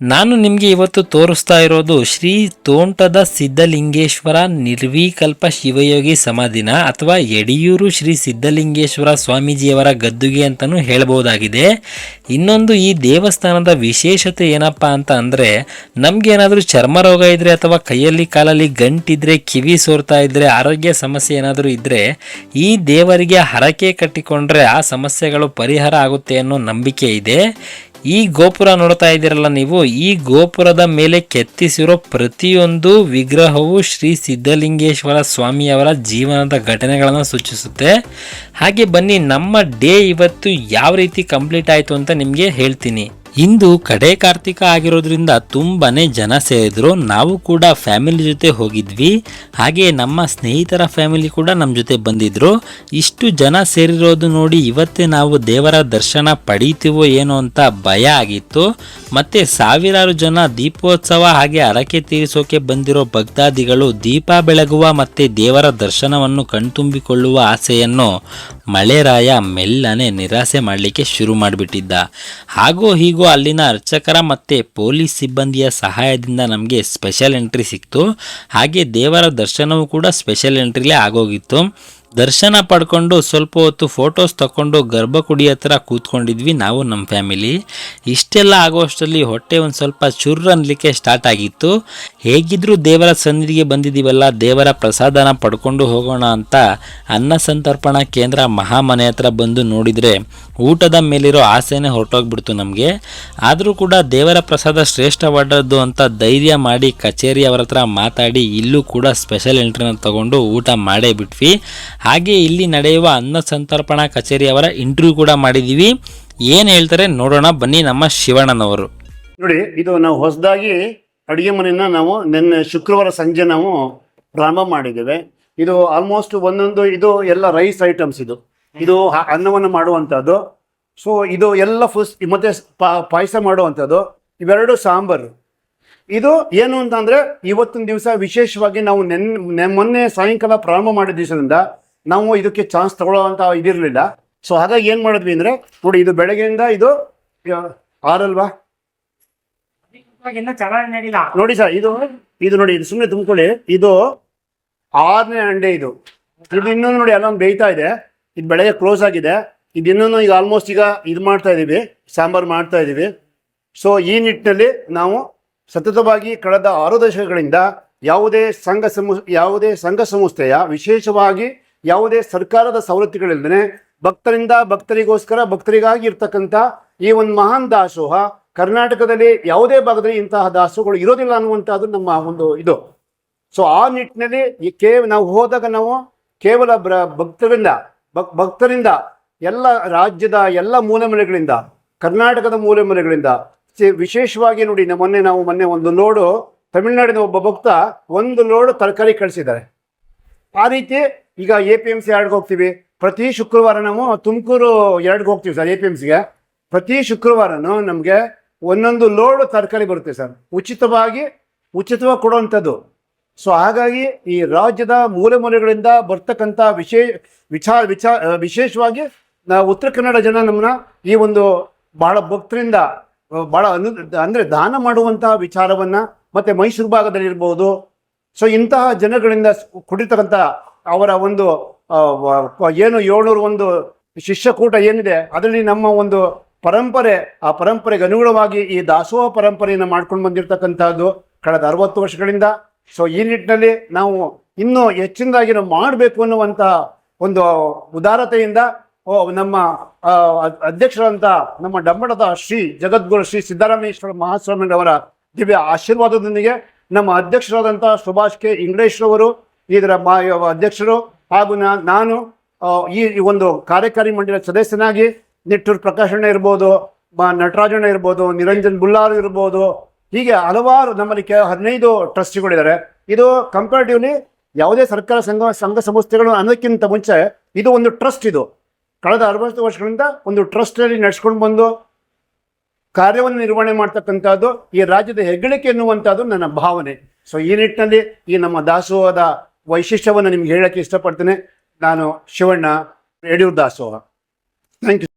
ನಾನು ನಿಮಗೆ ಇವತ್ತು ತೋರಿಸ್ತಾ ಇರೋದು ಶ್ರೀ ತೋಂಟದ ಸಿದ್ಧಲಿಂಗೇಶ್ವರ ನಿರ್ವಿಕಲ್ಪ ಶಿವಯೋಗಿ ಸಮಾಧಿನ ಅಥವಾ ಯಡಿಯೂರು ಶ್ರೀ ಸಿದ್ಧಲಿಂಗೇಶ್ವರ ಸ್ವಾಮೀಜಿಯವರ ಗದ್ದುಗೆ ಅಂತಲೂ ಹೇಳ್ಬೋದಾಗಿದೆ. ಇನ್ನೊಂದು ಈ ದೇವಸ್ಥಾನದ ವಿಶೇಷತೆ ಏನಪ್ಪ ಅಂತ ಅಂದರೆ ನಮಗೇನಾದರೂ ಚರ್ಮ ರೋಗ ಇದ್ದರೆ ಅಥವಾ ಕೈಯಲ್ಲಿ ಕಾಲಲ್ಲಿ ಗಂಟಿದ್ರೆ, ಕಿವಿ ಸೋರ್ತಾ ಇದ್ದರೆ ಆರೋಗ್ಯ ಸಮಸ್ಯೆ ಏನಾದರೂ ಇದ್ದರೆ ಈ ದೇವರಿಗೆ ಹರಕೆ ಕಟ್ಟಿಕೊಂಡ್ರೆ ಆ ಸಮಸ್ಯೆಗಳು ಪರಿಹಾರ ಆಗುತ್ತೆ ಅನ್ನೋ ನಂಬಿಕೆ ಇದೆ. ಈ ಗೋಪುರ ನೋಡ್ತಾ ಇದ್ದೀರಲ್ಲ ನೀವು, ಈ ಗೋಪುರದ ಮೇಲೆ ಕೆತ್ತಿಸಿರೋ ಪ್ರತಿಯೊಂದು ವಿಗ್ರಹವು ಶ್ರೀ ಸಿದ್ಧಲಿಂಗೇಶ್ವರ ಸ್ವಾಮಿಯವರ ಜೀವನದ ಘಟನೆಗಳನ್ನು ಸೂಚಿಸುತ್ತೆ. ಹಾಗೆ ಬನ್ನಿ, ನಮ್ಮ ಡೇ ಇವತ್ತು ಯಾವ ರೀತಿ ಕಂಪ್ಲೀಟ್ ಆಯಿತು ಅಂತ ನಿಮಗೆ ಹೇಳ್ತೀನಿ. ಇಂದು ಕಡೆ ಕಾರ್ತಿಕ ಆಗಿರೋದ್ರಿಂದ ತುಂಬಾನೇ ಜನ ಸೇರಿದ್ರು. ನಾವು ಕೂಡ ಫ್ಯಾಮಿಲಿ ಜೊತೆ ಹೋಗಿದ್ವಿ. ಹಾಗೆ ನಮ್ಮ ಸ್ನೇಹಿತರ ಫ್ಯಾಮಿಲಿ ಕೂಡ ನಮ್ಮ ಜೊತೆ ಬಂದಿದ್ರು. ಇಷ್ಟು ಜನ ಸೇರಿರೋದು ನೋಡಿ ಇವತ್ತೇ ನಾವು ದೇವರ ದರ್ಶನ ಪಡೀತೀವೋ ಏನೋ ಅಂತ ಭಯ ಆಗಿತ್ತು. ಮತ್ತೆ ಸಾವಿರಾರು ಜನ ದೀಪೋತ್ಸವ ಹಾಗೆ ಹರಕೆ ತೀರಿಸೋಕೆ ಬಂದಿರೋ ಭಕ್ತಾದಿಗಳು ದೀಪ ಬೆಳಗುವ ಮತ್ತೆ ದೇವರ ದರ್ಶನವನ್ನು ಕಣ್ತುಂಬಿಕೊಳ್ಳುವ ಆಸೆಯನ್ನು ಮಳೆರಾಯ ಮೆಲ್ಲನೆ ನಿರಾಸೆ ಮಾಡಲಿಕ್ಕೆ ಶುರು ಮಾಡಿಬಿಟ್ಟಿದ್ದ. ಹಾಗೋ ಹೀಗೋ ಅಲ್ಲಿನ ಅರ್ಚಕರ ಮತ್ತು ಪೊಲೀಸ್ ಸಿಬ್ಬಂದಿಯ ಸಹಾಯದಿಂದ ನಮಗೆ ಸ್ಪೆಷಲ್ ಎಂಟ್ರಿ ಸಿಕ್ತು. ಹಾಗೆ ದೇವರ ದರ್ಶನವೂ ಕೂಡ ಸ್ಪೆಷಲ್ ಎಂಟ್ರಿಲೇ ಆಗೋಗಿತ್ತು. ದರ್ಶನ ಪಡ್ಕೊಂಡು ಸ್ವಲ್ಪ ಹೊತ್ತು ಫೋಟೋಸ್ ತಗೊಂಡು ಗರ್ಭಗುಡಿ ಹತ್ರ ಕೂತ್ಕೊಂಡಿದ್ವಿ ನಾವು ನಮ್ಮ ಫ್ಯಾಮಿಲಿ ಇಷ್ಟೆಲ್ಲ ಆಗೋಷ್ಟರಲ್ಲಿ ಹೊಟ್ಟೆ ಒಂದು ಸ್ವಲ್ಪ ಚುರ್ರ ಅನ್ಲಿಕ್ಕೆ ಸ್ಟಾರ್ಟ್ ಆಗಿತ್ತು. ಹೇಗಿದ್ರೂ ದೇವರ ಸನ್ನಿಧಿಗೆ ಬಂದಿದ್ದೀವಲ್ಲ, ದೇವರ ಪ್ರಸಾದನ ಪಡ್ಕೊಂಡು ಹೋಗೋಣ ಅಂತ ಅನ್ನ ಸಂತರ್ಪಣಾ ಕೇಂದ್ರ ಮಹಾಮನೆ ಹತ್ರ ಬಂದು ನೋಡಿದರೆ ಊಟದ ಮೇಲಿರೋ ಆಸೆನೇ ಹೊರಟೋಗ್ಬಿಡ್ತು ನಮಗೆ. ಆದರೂ ಕೂಡ ದೇವರ ಪ್ರಸಾದ ಶ್ರೇಷ್ಠವಾದದ್ದು ಅಂತ ಧೈರ್ಯ ಮಾಡಿ ಕಚೇರಿ ಅವರ ಹತ್ರ ಮಾತಾಡಿ ಇಲ್ಲೂ ಕೂಡ ಸ್ಪೆಷಲ್ ಎಂಟ್ರಿನ ತಗೊಂಡು ಊಟ ಮಾಡೇ ಬಿಟ್ವಿ. ಹಾಗೆ ಇಲ್ಲಿ ನಡೆಯುವ ಅನ್ನ ಸಂತರ್ಪಣಾ ಕಚೇರಿ ಅವರ ಇಂಟರ್ವ್ಯೂ ಕೂಡ ಮಾಡಿದ್ದೀವಿ ಏನು ಹೇಳ್ತಾರೆ ನೋಡೋಣ, ಬನ್ನಿ ನಮ್ಮ ಶಿವಣ್ಣನವರು. ನೋಡಿ, ಇದು ನಾವು ಹೊಸದಾಗಿ ಅಡುಗೆ ಮನೆಯನ್ನ ನಾವು ನಿನ್ನೆ ಶುಕ್ರವಾರ ಸಂಜೆ ನಾವು ಪ್ರಾರಂಭ ಮಾಡಿದ್ದೇವೆ. ಇದು ಆಲ್ಮೋಸ್ಟ್ ಒಂದೊಂದು, ಇದು ಎಲ್ಲ ರೈಸ್ ಐಟಮ್ಸ್ ಇದು. ಇದು ಅನ್ನವನ್ನು ಮಾಡುವಂಥದ್ದು. ಸೊ ಇದು ಎಲ್ಲ ಫುಸ್ ಮತ್ತೆ ಪಾಯಸ ಮಾಡುವಂಥದ್ದು. ಇವೆರಡು ಸಾಂಬಾರು. ಇದು ಏನು ಅಂತಂದ್ರೆ ಇವತ್ತಿನ ದಿವಸ ವಿಶೇಷವಾಗಿ ನಾವು ನೆನ್, ಮೊನ್ನೆ ಸಾಯಂಕಾಲ ಪ್ರಾರಂಭ ಮಾಡಿದ ದಿವಸದಿಂದ ನಾವು ಇದಕ್ಕೆ ಚಾನ್ಸ್ ತಗೊಳ್ಳೋವಂಥ ಇದಿರಲಿಲ್ಲ. ಸೊ ಹಾಗಾಗಿ ಏನು ಮಾಡಿದ್ವಿ ಅಂದ್ರೆ ನೋಡಿ ಇದು ಬೆಳಗ್ಗೆಯಿಂದ ಇದು ಆರಲ್ವಾ? ನೋಡಿ ಸರ್ ಇದು ಇದು ನೋಡಿ ಇದು ಸುಮ್ಮನೆ ತುಂಬಿಕೊಳ್ಳಿ. ಇದು ಆರನೇ ಅಂಡೆ ಇದು. ಇದು ಇನ್ನೊಂದು ನೋಡಿ ಅಲ್ಲೊಂದು ಬೇಯ್ತಾ ಇದೆ. ಇದು ಬೆಳಗ್ಗೆ ಕ್ಲೋಸ್ ಆಗಿದೆ. ಇದು ಇನ್ನೊಂದು ಈಗ ಆಲ್ಮೋಸ್ಟ್ ಈಗ ಇದು ಮಾಡ್ತಾ ಇದ್ದೀವಿ ಸಾಂಬಾರು ಮಾಡ್ತಾ ಇದ್ದೀವಿ ಸೊ ಈ ನಿಟ್ಟಿನಲ್ಲಿ ನಾವು ಸತತವಾಗಿ ಕಳೆದ ಆರು ದಶಕಗಳಿಂದ ಯಾವುದೇ ಸಂಘ ಸಮು ಯಾವುದೇ ಸಂಘ ಸಂಸ್ಥೆಯ ವಿಶೇಷವಾಗಿ ಯಾವುದೇ ಸರ್ಕಾರದ ಸವಲತ್ತುಗಳಿಲ್ಲದೆ ಭಕ್ತರಿಂದ ಭಕ್ತರಿಗೋಸ್ಕರ ಭಕ್ತರಿಗಾಗಿ ಇರ್ತಕ್ಕಂಥ ಈ ಒಂದು ಮಹಾನ್ ದಾಸೋಹ ಕರ್ನಾಟಕದಲ್ಲಿ ಯಾವುದೇ ಭಾಗದಲ್ಲಿ ಇಂತಹ ದಾಸೋಹಗಳು ಇರೋದಿಲ್ಲ ಅನ್ನುವಂಥದ್ದು ನಮ್ಮ ಒಂದು ಇದು. ಸೊ ಆ ನಿಟ್ಟಿನಲ್ಲಿ ಈ ನಾವು ಹೋದಾಗ ನಾವು ಕೇವಲ ಬ್ರ, ಭಕ್ತರಿಂದ, ಭಕ್, ಭಕ್ತರಿಂದ ಎಲ್ಲ ರಾಜ್ಯದ ಎಲ್ಲ ಮೂಲೆ ಮೂಲೆಗಳಿಂದ ಕರ್ನಾಟಕದ ಮೂಲೆ ಮೂಲೆಗಳಿಂದ ವಿಶೇಷವಾಗಿ ನೋಡಿ ನಮ್ಮ ಮೊನ್ನೆ ನಾವು ಮೊನ್ನೆ ಒಂದು ಲೋಡು, ತಮಿಳುನಾಡಿನ ಒಬ್ಬ ಭಕ್ತ ಒಂದು ಲೋಡು ತರಕಾರಿ ಕಳಿಸಿದ್ದಾರೆ. ಆ ರೀತಿ ಈಗ ಎ ಪಿ ಎಂ ಸಿ ಎರಡ್ಗೆ ಹೋಗ್ತೀವಿ. ಪ್ರತಿ ಶುಕ್ರವಾರ ನಾವು ತುಮಕೂರು ಎರಡ್ಗೆ ಹೋಗ್ತೀವಿ ಸರ್ ಎ ಪಿ ಎಂ ಸಿಗೆ ಪ್ರತಿ ಶುಕ್ರವಾರನೂ ನಮಗೆ ಒಂದೊಂದು ಲೋಡ್ ತರಕಾರಿ ಬರುತ್ತೆ ಸರ್. ಉಚಿತವಾಗಿ ಉಚಿತವಾಗಿ ಕೊಡುವಂಥದ್ದು. ಸೊ ಹಾಗಾಗಿ ಈ ರಾಜ್ಯದ ಮೂಲೆ ಮೂಲೆಗಳಿಂದ ಬರ್ತಕ್ಕಂಥ ವಿಶೇಷ ವಿಚಾರ ವಿಚಾರ ವಿಶೇಷವಾಗಿ ನಾವು ಉತ್ತರ ಕನ್ನಡ ಜನ ನಮ್ಮನ್ನ ಈ ಒಂದು ಬಹಳ ಭಕ್ತರಿಂದ, ಬಹಳ ಅನು, ಅಂದರೆ ದಾನ ಮಾಡುವಂತಹ ವಿಚಾರವನ್ನ ಮತ್ತೆ ಮೈಸೂರು ಭಾಗದಲ್ಲಿ ಇರ್ಬೋದು ಸೊ ಇಂತಹ ಜನಗಳಿಂದ ಕುಡಿತಕ್ಕಂಥ ಅವರ ಒಂದು ಏನು ಏಳ್ನೂರು ಒಂದು ಶಿಷ್ಯಕೂಟ ಏನಿದೆ ಅದರಲ್ಲಿ ನಮ್ಮ ಒಂದು ಪರಂಪರೆ ಆ ಪರಂಪರೆಗೆ ಅನುಗುಣವಾಗಿ ಈ ದಾಸೋಹ ಪರಂಪರೆಯನ್ನು ಮಾಡ್ಕೊಂಡು ಬಂದಿರತಕ್ಕಂಥದ್ದು ಕಳೆದ ಅರವತ್ತು ವರ್ಷಗಳಿಂದ. ಸೊ ಈ ನಿಟ್ಟಿನಲ್ಲಿ ನಾವು ಇನ್ನೂ ಹೆಚ್ಚಿನದಾಗಿ ನಾವು ಮಾಡಬೇಕು ಅನ್ನುವಂಥ ಒಂದು ಉದಾರತೆಯಿಂದ ಓ, ನಮ್ಮ ಅಧ್ಯಕ್ಷರಂತ ನಮ್ಮ ಡಂಬಡದ ಶ್ರೀ ಜಗದ್ಗುರು ಶ್ರೀ ಸಿದ್ದರಾಮೇಶ್ವರ ಮಹಾಸ್ವಾಮಿಯವರ ದಿವ್ಯ ಆಶೀರ್ವಾದದೊಂದಿಗೆ ನಮ್ಮ ಅಧ್ಯಕ್ಷರಾದಂಥ ಸುಭಾಷ್ ಕೆ ಇಂಗ್ಲೇಶ್ರವರು ಇದರ ಅಧ್ಯಕ್ಷರು ಹಾಗೂ ನಾನು ಈ ಒಂದು ಕಾರ್ಯಕಾರಿ ಮಂಡಳಿಯ ಸದಸ್ಯನಾಗಿ ನಿಟ್ಟೂರು ಪ್ರಕಾಶಣ್ಣ ಇರ್ಬೋದು ನಟರಾಜಣ್ಣ ಇರ್ಬೋದು, ನಿರಂಜನ್ ಬುಲ್ಲಾರ್ ಇರ್ಬೋದು, ಹೀಗೆ ಹಲವಾರು ನಮ್ಮಲ್ಲಿ ಕೆ, ಹದಿನೈದು ಟ್ರಸ್ಟಿಗಳಿದ್ದಾರೆ. ಇದು ಕಂಪೇರಿಟಿವ್ಲಿ ಯಾವುದೇ ಸರ್ಕಾರ ಸಂಘ ಸಂಘ ಸಂಸ್ಥೆಗಳು ಅನ್ನೋಕ್ಕಿಂತ ಮುಂಚೆ ಇದು ಒಂದು ಟ್ರಸ್ಟ್ ಇದು. ಕಳೆದ ಅರವತ್ತು ವರ್ಷಗಳಿಂದ ಒಂದು ಟ್ರಸ್ಟಲ್ಲಿ ನಡೆಸ್ಕೊಂಡು ಬಂದು ಕಾರ್ಯವನ್ನು ನಿರ್ವಹಣೆ ಮಾಡ್ತಕ್ಕಂಥದ್ದು ಈ ರಾಜ್ಯದ ಹೆಗ್ಗಳಿಕೆ ಎನ್ನುವಂಥದ್ದು ನನ್ನ ಭಾವನೆ. ಸೊ ಈ ನಿಟ್ಟಿನಲ್ಲಿ ಈ ನಮ್ಮ ದಾಸೋಹದ ವೈಶಿಷ್ಟ್ಯವನ್ನು ನಿಮ್ಗೆ ಹೇಳಕ್ಕೆ ಇಷ್ಟಪಡ್ತೇನೆ. ನಾನು ಶಿವಣ್ಣ ಯಡಿಯೂರ್ ದಾಸೋಹ ಥ್ಯಾಂಕ್ ಯು